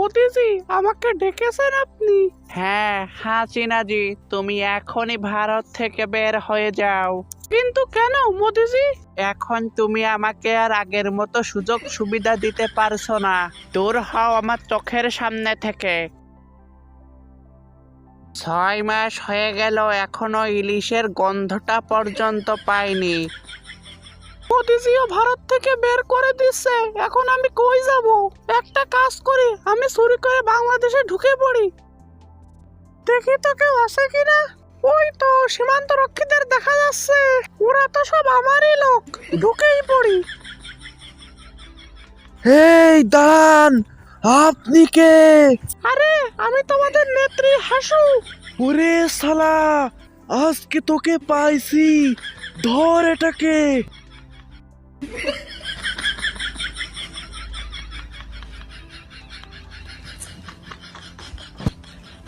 মোদিজি আমাকে ডেকেছেন আপনি? হ্যাঁ হাসিনাজি তুমি এখনই ভারত থেকে বের হয়ে যাও। কিন্তু কেন মোদিজি? এখন তুমি আমাকে আর আগের মতো সুযোগ সুবিধা দিতে পারছ না। দূর হও আমার চোখের সামনে থেকে। ছয় মাস হয়ে গেল এখনও ইলিশের গন্ধটা পর্যন্ত পাইনি। মোদিজিও ভারত থেকে বের করে দিচ্ছে এখন আমি কই যাব? কাজ করি আমি চুরি করে বাংলাদেশে ঢুকে পড়ি। দেখি তো কেউ আছে কিনা? ওই তো সীমান্ত রক্ষীদের দেখা যাচ্ছে। ওরা তো সব আমারই লোক ঢুকেই পড়ি। এই দাঁড়ান আপনি কে? আরে আমি তোমাদের নেত্রী হাসু। ওরে শালা আজকে তোকে পাইছি ধর এটাকে।